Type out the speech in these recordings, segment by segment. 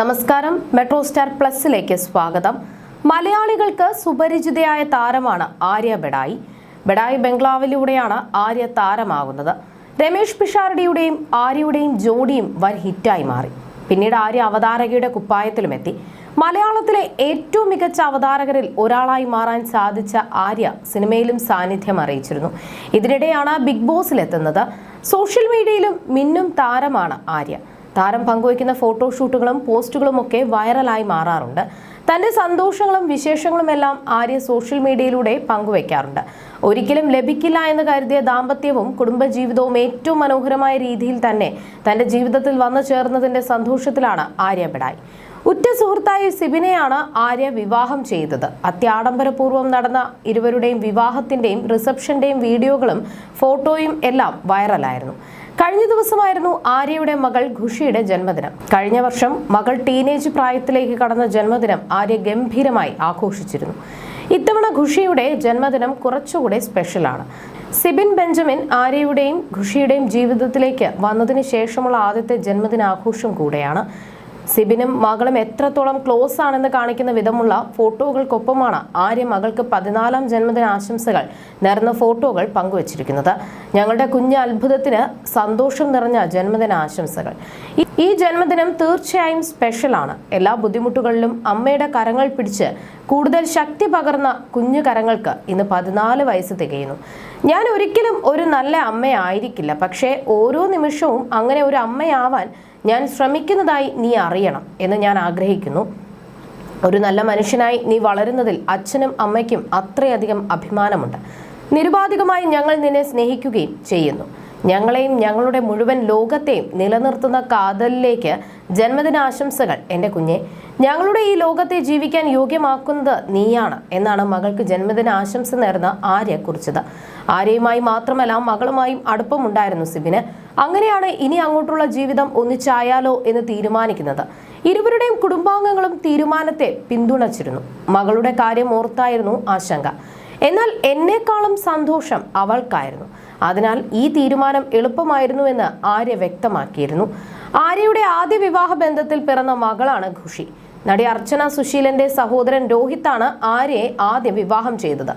നമസ്കാരം. Metro star പ്ലസിലേക്ക് സ്വാഗതം. മലയാളികൾക്ക് സുപരിചിതയായ താരമാണ് ആര്യ ബെഡായി. ബെഡായി ബംഗ്ലാവിലൂടെയാണ് ആര്യ താരമാകുന്നത്. രമേഷ് പിഷാരടിയുടെയും ആര്യയുടെയും ജോഡിയും വൻ ഹിറ്റായി മാറി. പിന്നീട് ആര്യ അവതാരകയുടെ കുപ്പായത്തിലും എത്തി മലയാളത്തിലെ ഏറ്റവും മികച്ച അവതാരകരിൽ ഒരാളായി മാറാൻ സാധിച്ച ആര്യ സിനിമയിലും സാന്നിധ്യം അറിയിച്ചിരുന്നു. ഇതിനിടെയാണ് ബിഗ് ബോസിലെത്തുന്നത്. സോഷ്യൽ മീഡിയയിലും മിന്നും താരമാണ് ആര്യ. താരം പങ്കുവയ്ക്കുന്ന ഫോട്ടോഷൂട്ടുകളും പോസ്റ്റുകളും ഒക്കെ വൈറലായി മാറാറുണ്ട്. തന്റെ സന്തോഷങ്ങളും വിശേഷങ്ങളും എല്ലാം ആര്യ സോഷ്യൽ മീഡിയയിലൂടെ പങ്കുവയ്ക്കാറുണ്ട്. ഒരിക്കലും ലഭിക്കില്ല എന്ന് കരുതിയ ദാമ്പത്യവും കുടുംബജീവിതവും ഏറ്റവും മനോഹരമായ രീതിയിൽ തന്നെ തന്റെ ജീവിതത്തിൽ വന്നു ചേർന്നതിന്റെ സന്തോഷത്തിലാണ് ആര്യ ബിഡായി. ഉറ്റ സുഹൃത്തായ സിബിനെയാണ് ആര്യ വിവാഹം ചെയ്തത്. അത്യാഡംബരപൂർവം നടന്ന ഇരുവരുടെയും വിവാഹത്തിന്റെയും റിസപ്ഷന്റെയും വീഡിയോകളും ഫോട്ടോയും എല്ലാം വൈറലായിരുന്നു. കഴിഞ്ഞ ദിവസമായിരുന്നു ആര്യയുടെ മകൾ ഖുഷിയുടെ ജന്മദിനം. കഴിഞ്ഞ വർഷം മകൾ ടീനേജ് പ്രായത്തിലേക്ക് കടന്ന ജന്മദിനം ആര്യ ഗംഭീരമായി ആഘോഷിച്ചിരുന്നു. ഇത്തവണ ഖുഷിയുടെ ജന്മദിനം കുറച്ചുകൂടെ സ്പെഷ്യലാണ്. സിബിൻ ബെഞ്ചമിൻ ആര്യയുടെയും ഖുഷിയുടെയും ജീവിതത്തിലേക്ക് വന്നതിന് ശേഷമുള്ള ആദ്യത്തെ ജന്മദിനാഘോഷം കൂടെയാണ് സിബിനും മകളും എത്രത്തോളം ക്ലോസ് ആണെന്ന് കാണിക്കുന്ന വിധമുള്ള ഫോട്ടോകൾക്കൊപ്പമാണ് ആര്യ മകൾക്ക് പതിനാലാം ജന്മദിന ആശംസകൾ നേർന്ന ഫോട്ടോകൾ പങ്കുവച്ചിരിക്കുന്നത്. ഞങ്ങളുടെ കുഞ്ഞ് അത്ഭുതത്തിന് സന്തോഷം നിറഞ്ഞ ജന്മദിന ആശംസകൾ. ഈ ജന്മദിനം തീർച്ചയായും സ്പെഷ്യലാണ് എല്ലാ ബുദ്ധിമുട്ടുകളിലും അമ്മയുടെ കരങ്ങൾ പിടിച്ച് കൂടുതൽ ശക്തി പകർന്ന കുഞ്ഞു കരങ്ങൾക്ക് ഇന്ന് പതിനാല് വയസ്സ് തികയുന്നു. ഞാൻ ഒരിക്കലും ഒരു നല്ല അമ്മയായിരിക്കില്ല. പക്ഷേ ഓരോ നിമിഷവും അങ്ങനെ ഒരു അമ്മയാവാൻ ഞാൻ ശ്രമിക്കുന്നതായി നീ അറിയണം എന്ന് ഞാൻ ആഗ്രഹിക്കുന്നു. ഒരു നല്ല മനുഷ്യനായി നീ വളരുന്നതിൽ അച്ഛനും അമ്മയ്ക്കും അത്രയധികം അഭിമാനമുണ്ട്. നിരുപാധികമായി ഞങ്ങൾ നിന്നെ സ്നേഹിക്കുകയും ചെയ്യുന്നു. ഞങ്ങളെയും ഞങ്ങളുടെ മുഴുവൻ ലോകത്തെയും നിലനിർത്തുന്ന കാതലിലേക്ക് ജന്മദിനാശംസകൾ എന്റെ കുഞ്ഞെ. ഞങ്ങളുടെ ഈ ലോകത്തെ ജീവിക്കാൻ യോഗ്യമാക്കുന്നത് നീയാണ് എന്നാണ് മകൾക്ക് ജന്മദിന ആശംസ നേർന്ന ആര്യ കുറിച്ചത്. ആര്യയുമായി മാത്രമല്ല മകളുമായും അടുപ്പമുണ്ടായിരുന്നു സിബിന്. അങ്ങനെയാണ് ഇനി അങ്ങോട്ടുള്ള ജീവിതം ഒന്നിച്ചായാലോ എന്ന് തീരുമാനിക്കുന്നത്. ഇരുവരുടെയും കുടുംബാംഗങ്ങളും തീരുമാനത്തെ പിന്തുണച്ചിരുന്നു. മകളുടെ കാര്യം ഓർത്തായിരുന്നു ആശങ്ക. എന്നാൽ എന്നെക്കാളും സന്തോഷം അവൾക്കായിരുന്നു. അതിനാൽ ഈ തീരുമാനം എളുപ്പമായിരുന്നുവെന്ന് ആര്യ വ്യക്തമാക്കിയിരുന്നു. ആര്യയുടെ ആദ്യ വിവാഹ ബന്ധത്തിൽ പിറന്ന മകളാണ് ഖുഷി. നടി അർച്ചന സുശീലന്റെ സഹോദരൻ രോഹിത്താണ് ആര്യയെ ആദ്യം വിവാഹം ചെയ്തത്.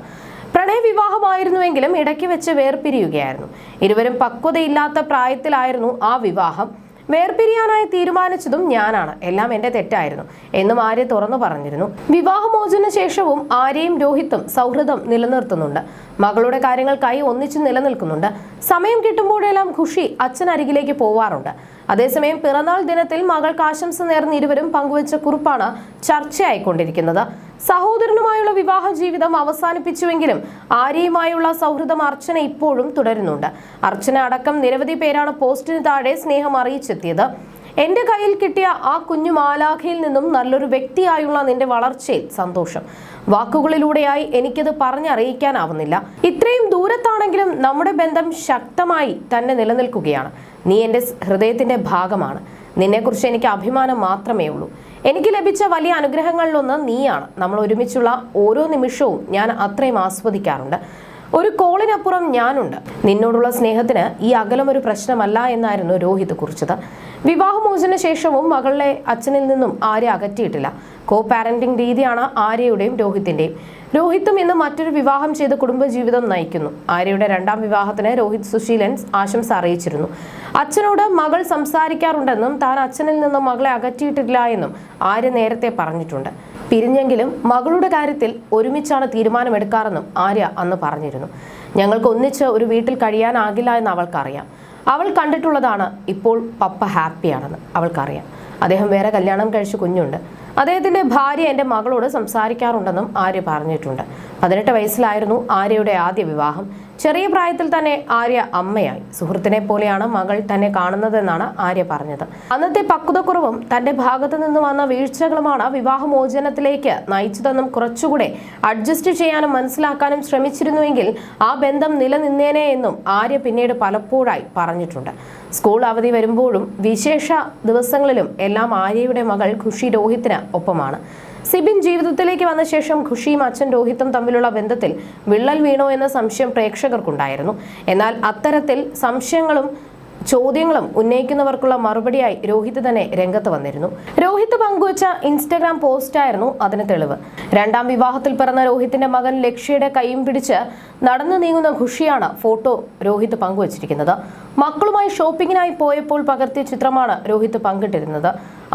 പ്രണയ വിവാഹമായിരുന്നുവെങ്കിലും ഇടയ്ക്ക് വെച്ച് വേർപിരിയുകയായിരുന്നു. ഇരുവരും പക്വതയില്ലാത്ത പ്രായത്തിലായിരുന്നു ആ വിവാഹം. വേർപിരിയാനായി തീരുമാനിച്ചതും ഞാനാണ്. എല്ലാം എന്റെ തെറ്റായിരുന്നു എന്നും ആര്യ തുറന്നു പറഞ്ഞിരുന്നു. വിവാഹമോചന ശേഷവും ആര്യയും രോഹിത്തും സൗഹൃദം നിലനിർത്തുന്നുണ്ട്. മകളുടെ കാര്യങ്ങൾക്കായി ഒന്നിച്ചു നിലനിൽക്കുന്നുണ്ട്. സമയം കിട്ടുമ്പോഴെല്ലാം ഖുഷി അച്ഛൻ അരികിലേക്ക് പോവാറുണ്ട്. അതേസമയം പിറന്നാൾ ദിനത്തിൽ മകൾക്ക് ആശംസ നേർന്ന് ഇരുവരും പങ്കുവച്ച കുറിപ്പാണ് ചർച്ചയായിക്കൊണ്ടിരിക്കുന്നത്. സഹോദരനുമായുള്ള വിവാഹ ജീവിതം അവസാനിപ്പിച്ചുവെങ്കിലും ആര്യയുമായുള്ള സൗഹൃദം അർച്ചന ഇപ്പോഴും തുടരുന്നുണ്ട്. അർച്ചന അടക്കം നിരവധി പേരാണ് പോസ്റ്റിന് താഴെ സ്നേഹം അറിയിച്ചെത്തിയത്. എന്റെ കയ്യിൽ കിട്ടിയ ആ കുഞ്ഞു മാലാഖയിൽ നിന്നും നല്ലൊരു വ്യക്തിയായുള്ള നിന്റെ വളർച്ചയിൽ സന്തോഷം. വാക്കുകളിലൂടെയായി എനിക്കത് പറഞ്ഞറിയിക്കാനാവുന്നില്ല. ഇത്രയും ദൂരത്താണെങ്കിലും നമ്മുടെ ബന്ധം ശക്തമായി തന്നെ നിലനിൽക്കുകയാണ്. നീ എന്റെ ഹൃദയത്തിന്റെ ഭാഗമാണ്. നിന്നെക്കുറിച്ച് എനിക്ക് അഭിമാനം മാത്രമേ ഉള്ളൂ എനിക്ക് ലഭിച്ച വലിയ അനുഗ്രഹങ്ങളിലൊന്ന് നീയാണ്. നമ്മൾ ഒരുമിച്ചുള്ള ഓരോ നിമിഷവും ഞാൻ അത്രയും ആസ്വദിക്കാറുണ്ട്. ഒരു കോളിനപ്പുറം ഞാനുണ്ട്. നിന്നോടുള്ള സ്നേഹത്തിന് ഈ അകലം ഒരു പ്രശ്നമല്ല എന്നായിരുന്നു രോഹിത് കുറിച്ചത്. വിവാഹമോചന ശേഷവും മകളെ അച്ഛനിൽ നിന്നും ആരെ അകറ്റിയിട്ടില്ല. കോ പാരന്റിംഗ് രീതിയാണ് ആര്യയുടെയും രോഹിത്തിന്റെയും. രോഹിത്തും ഇന്ന് മറ്റൊരു വിവാഹം ചെയ്ത് കുടുംബജീവിതം നയിക്കുന്നു. ആര്യയുടെ രണ്ടാം വിവാഹത്തിന് രോഹിത് സുശീലൻ ആശംസ അറിയിച്ചിരുന്നു. അച്ഛനോട് മകൾ സംസാരിക്കാറുണ്ടെന്നും താൻ അച്ഛനിൽ നിന്നും മകളെ അകറ്റിയിട്ടില്ല എന്നും ആര്യ നേരത്തെ പറഞ്ഞിട്ടുണ്ട്. പിരിഞ്ഞെങ്കിലും മകളുടെ കാര്യത്തിൽ ഒരുമിച്ചാണ് തീരുമാനമെടുക്കാറെന്നും ആര്യ അന്ന് പറഞ്ഞിരുന്നു. ഞങ്ങൾക്ക് ഒന്നിച്ച് ഒരു വീട്ടിൽ കഴിയാനാകില്ല എന്ന് അവൾക്കറിയാം. അവൾ കണ്ടിട്ടുള്ളതാണ് ഇപ്പോൾ പപ്പ ഹാപ്പിയാണെന്ന് അവൾക്കറിയാം. അദ്ദേഹം വേറെ കല്യാണം കഴിച്ച് കുഞ്ഞുണ്ട്. അദ്ദേഹത്തിന്റെ ഭാര്യ എന്റെ മകളോട് സംസാരിക്കാറുണ്ടെന്നും ആര്യ പറഞ്ഞിട്ടുണ്ട്. പതിനെട്ട് വയസ്സിലായിരുന്നു ആര്യയുടെ ആദ്യ വിവാഹം. ചെറിയ പ്രായത്തിൽ തന്നെ ആര്യ അമ്മയായി. സുഹൃത്തിനെ പോലെയാണ് മകൾ തന്നെ കാണുന്നതെന്നാണ് ആര്യ പറഞ്ഞത്. അന്നത്തെ പക്വതക്കുറവും തന്റെ ഭാഗത്തു നിന്ന് വന്ന വീഴ്ചകളുമാണ് വിവാഹമോചനത്തിലേക്ക് നയിച്ചതെന്നും കുറച്ചുകൂടെ അഡ്ജസ്റ്റ് ചെയ്യാനും മനസ്സിലാക്കാനും ശ്രമിച്ചിരുന്നുവെങ്കിൽ ആ ബന്ധം നിലനിന്നേനെ എന്നും ആര്യ പിന്നീട് പലപ്പോഴായി പറഞ്ഞിട്ടുണ്ട്. സ്കൂൾ അവധി വരുമ്പോഴും വിശേഷ ദിവസങ്ങളിലും എല്ലാം ആര്യയുടെ മകൾ ഖുഷി രോഹിത്തിന് ഒപ്പമാണ്. സിബിൻ ജീവിതത്തിലേക്ക് വന്ന ശേഷം ഖുഷിയും അച്ഛൻ രോഹിത്തും തമ്മിലുള്ള ബന്ധത്തിൽ വിള്ളൽ വീണോ എന്ന സംശയം പ്രേക്ഷകർക്കുണ്ടായിരുന്നു. എന്നാൽ അത്തരത്തിൽ സംശയങ്ങളും ചോദ്യങ്ങളും ഉന്നയിക്കുന്നവർക്കുള്ള മറുപടിയായി രോഹിത് തന്നെ രംഗത്ത് വന്നിരുന്നു. രോഹിത് പങ്കുവച്ച ഇൻസ്റ്റഗ്രാം പോസ്റ്റായിരുന്നു അതിന് തെളിവ്. രണ്ടാം വിവാഹത്തിൽ പിറന്ന രോഹിത്തിന്റെ മകൻ ലക്ഷ്യയുടെ കൈയും പിടിച്ച് നടന്നു നീങ്ങുന്ന ഖുഷിയാണ് ഫോട്ടോ രോഹിത് പങ്കുവച്ചിരിക്കുന്നത്. മക്കളുമായി ഷോപ്പിങ്ങിനായി പോയപ്പോൾ പകർത്തിയ ചിത്രമാണ് രോഹിത് പങ്കിട്ടിരുന്നത്.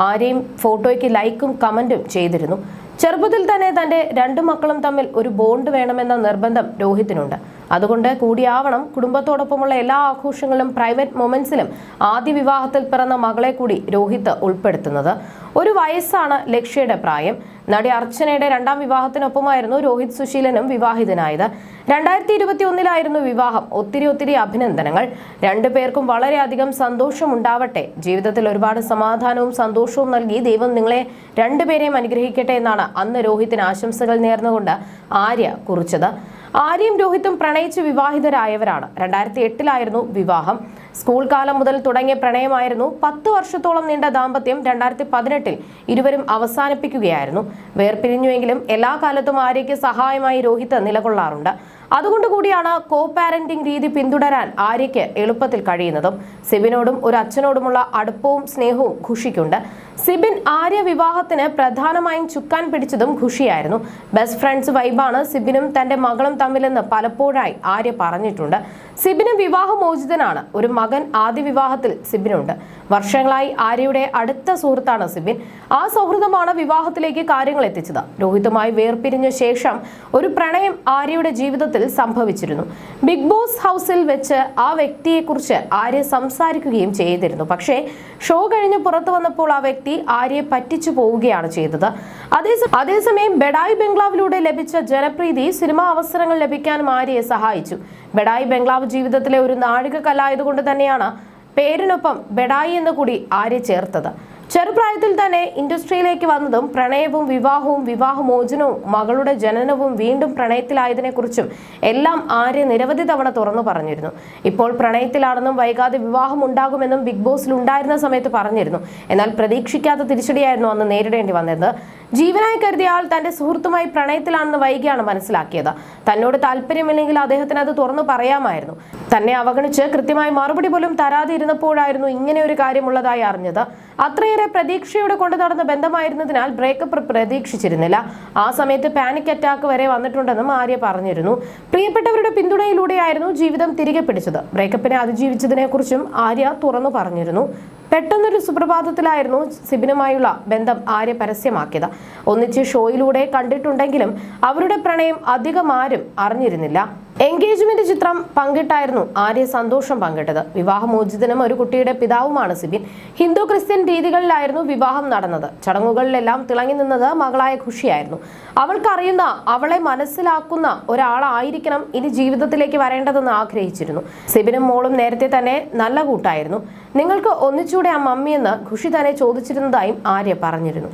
ആരെയും ഫോട്ടോയ്ക്ക് ലൈക്കും കമന്റും ചെയ്തിരുന്നു. ചെറുപ്പത്തിൽ തന്നെ തന്റെ രണ്ടു മക്കളും തമ്മിൽ ഒരു ബോണ്ട് വേണമെന്ന നിർബന്ധം രോഹിത്തിനുണ്ട്. അതുകൊണ്ട് കൂടിയാവണം കുടുംബത്തോടൊപ്പമുള്ള എല്ലാ ആഘോഷങ്ങളിലും പ്രൈവറ്റ് മൊമെന്റ്സിലും ആദ്യ വിവാഹത്തിൽ പിറന്ന മകളെ കൂടി രോഹിത് ഉൾപ്പെടുത്തുന്നത്. ഒരു വയസ്സാണ് ലക്ഷ്യയുടെ പ്രായം. നടി അർച്ചനയുടെ രണ്ടാം വിവാഹത്തിനൊപ്പമായിരുന്നു രോഹിത് സുശീലനും വിവാഹിതനായത്. രണ്ടായിരത്തി ഇരുപത്തി ഒന്നിലായിരുന്നു വിവാഹം. ഒത്തിരി ഒത്തിരി അഭിനന്ദനങ്ങൾ. രണ്ടു പേർക്കും വളരെയധികം സന്തോഷമുണ്ടാവട്ടെ. ജീവിതത്തിൽ ഒരുപാട് സമാധാനവും സന്തോഷവും നൽകി ദൈവം നിങ്ങളെ രണ്ടുപേരെയും അനുഗ്രഹിക്കട്ടെ എന്നാണ് അന്ന് രോഹിത്തിന് ആശംസകൾ നേർന്നുകൊണ്ട് ആര്യ കുറിച്ചത്. ആര്യയും രോഹിത്തും പ്രണയിച്ച് വിവാഹിതരായവരാണ്. രണ്ടായിരത്തി എട്ടിലായിരുന്നു വിവാഹം. സ്കൂൾ കാലം മുതൽ തുടങ്ങിയ പ്രണയമായിരുന്നു. പത്ത് വർഷത്തോളം നീണ്ട ദാമ്പത്യം രണ്ടായിരത്തി പതിനെട്ടിൽ ഇരുവരും അവസാനിപ്പിക്കുകയായിരുന്നു. വേർപിരിഞ്ഞുവെങ്കിലും എല്ലാ കാലത്തും ആര്യയ്ക്ക് സഹായമായി രോഹിത് നിലകൊള്ളാറുണ്ട്. അതുകൊണ്ട് കൂടിയാണ് കോ പാരന്റിംഗ് രീതി പിന്തുടരാൻ ആര്യയ്ക്ക് എളുപ്പത്തിൽ കഴിയുന്നതും. സിബിനോടും ഒരു അച്ഛനോടുമുള്ള അടുപ്പവും സ്നേഹവും ഖുഷിക്കുണ്ട് സിബിൻ ആര്യ വിവാഹത്തിന് പ്രധാനമായും ചുക്കാൻ പിടിച്ചതും ഖുഷിയായിരുന്നു ബെസ്റ്റ് ഫ്രണ്ട്സ് വൈബാണ് സിബിനും തന്റെ മകളും തമ്മിലെന്ന് പലപ്പോഴായി ആര്യ പറഞ്ഞിട്ടുണ്ട്. സിബിന് വിവാഹമോചിതനാണ്. ഒരു മകൻ ആദ്യ വിവാഹത്തിൽ സിബിനുണ്ട്. വർഷങ്ങളായി ആര്യയുടെ അടുത്ത സുഹൃത്താണ് സിബിൻ. ആ സൗഹൃദമാണ് വിവാഹത്തിലേക്ക് കാര്യങ്ങൾ എത്തിച്ചത്. രോഹിതുമായി വേർപിരിഞ്ഞ ശേഷം ഒരു പ്രണയം ആര്യയുടെ ജീവിതത്തിൽ സംഭവിച്ചിരുന്നു. ബിഗ് ബോസ് ഹൗസിൽ വെച്ച് ആ വ്യക്തിയെക്കുറിച്ച് ആര്യ സംസാരിക്കുകയും ചെയ്തിരുന്നു. പക്ഷേ ഷോ കഴിഞ്ഞ് പുറത്തു വന്നപ്പോൾ ആ വ്യക്തി ആര്യയെ പറ്റിച്ചു പോവുകയാണ് ചെയ്തത്. അതേസ- അതേസമയം ബെഡായി ബംഗ്ലാവിലൂടെ ലഭിച്ച ജനപ്രീതി സിനിമാ അവസരങ്ങൾ ലഭിക്കാനും ആര്യയെ സഹായിച്ചു. ബെഡായി ബംഗ്ലാവ് ജീവിതത്തിലെ ഒരു നാഴിക കലായതുകൊണ്ട് തന്നെയാണ് പേരിനൊപ്പം ബെഡായി എന്ന് കൂടി ആര്യ ചേർത്തത്? ചെറുപ്രായത്തിൽ തന്നെ ഇൻഡസ്ട്രിയിലേക്ക് വന്നതും പ്രണയവും വിവാഹവും വിവാഹമോചനവും മകളുടെ ജനനവും വീണ്ടും പ്രണയത്തിലായതിനെക്കുറിച്ചും എല്ലാം ആര്യ നിരവധി തവണ തുറന്നു പറഞ്ഞിരുന്നു. ഇപ്പോൾ പ്രണയത്തിലാണെന്നും വൈകാതെ വിവാഹം ഉണ്ടാകുമെന്നും ബിഗ് ബോസിൽ ഉണ്ടായിരുന്ന സമയത്ത് പറഞ്ഞിരുന്നു. എന്നാൽ പ്രതീക്ഷിക്കാത്ത തിരിച്ചടിയായിരുന്നു അന്ന് നേരിടേണ്ടി വന്നത്. ജീവനായി കരുതിയ ആൾ തന്റെ സുഹൃത്തുമായി പ്രണയത്തിലാണെന്ന് വൈകിയാണ് മനസ്സിലാക്കിയത്. തന്നോട് താല്പര്യമില്ലെങ്കിൽ അദ്ദേഹത്തിന് അത് തുറന്നു പറയാമായിരുന്നു. തന്നെ അവഗണിച്ച് കൃത്യമായി മറുപടി പോലും തരാതെ ഇരുന്നപ്പോഴായിരുന്നു ഇങ്ങനെ ഒരു കാര്യമുള്ളതായി അറിഞ്ഞത്. അത്രയേറെ പ്രതീക്ഷയോടെ കൊണ്ടു നടന്ന ബന്ധമായിരുന്നതിനാൽ ബ്രേക്കപ്പ് പ്രതീക്ഷിച്ചിരുന്നില്ല. ആ സമയത്ത് പാനിക് അറ്റാക്ക് വരെ വന്നിട്ടുണ്ടെന്നും ആര്യ പറഞ്ഞിരുന്നു. പ്രിയപ്പെട്ടവരുടെ പിന്തുണയിലൂടെയായിരുന്നു ജീവിതം തിരികെ പിടിച്ചത്. ബ്രേക്കപ്പിനെ അതിജീവിച്ചതിനെക്കുറിച്ചും ആര്യ തുറന്നു പറഞ്ഞിരുന്നു. പെട്ടെന്നൊരു സുപ്രഭാതത്തിലായിരുന്നു സിബിനുമായുള്ള ബന്ധം ആര്യ പരസ്യമാക്കിയത്. ഒന്നിച്ച് ഷോയിലൂടെ കണ്ടിട്ടുണ്ടെങ്കിലും അവരുടെ പ്രണയം അധികം ആരും അറിഞ്ഞിരുന്നില്ല. എൻഗേജ്മെന്റ് ചിത്രം പങ്കിട്ടായിരുന്നു ആര്യ സന്തോഷം പങ്കിട്ടത്. വിവാഹമോചിതനും ഒരു കുട്ടിയുടെ പിതാവുമാണ് സിബിൻ. ഹിന്ദു ക്രിസ്ത്യൻ രീതികളിലായിരുന്നു വിവാഹം നടന്നത്. ചടങ്ങുകളിലെല്ലാം തിളങ്ങി നിന്നത് മകളായ ഖുഷിയായിരുന്നു. അവൾക്കറിയുന്ന അവളെ മനസ്സിലാക്കുന്ന ഒരാളായിരിക്കണം ഇനി ജീവിതത്തിലേക്ക് വരേണ്ടതെന്ന് ആഗ്രഹിച്ചിരുന്നു. സിബിനും മോളും നേരത്തെ തന്നെ നല്ല കൂട്ടായിരുന്നു. നിങ്ങൾക്ക് ഒന്നിച്ചൂടെ ആ മമ്മിയെന്ന് ഖുഷി തന്നെ ചോദിച്ചിരുന്നതായും ആര്യ പറഞ്ഞിരുന്നു.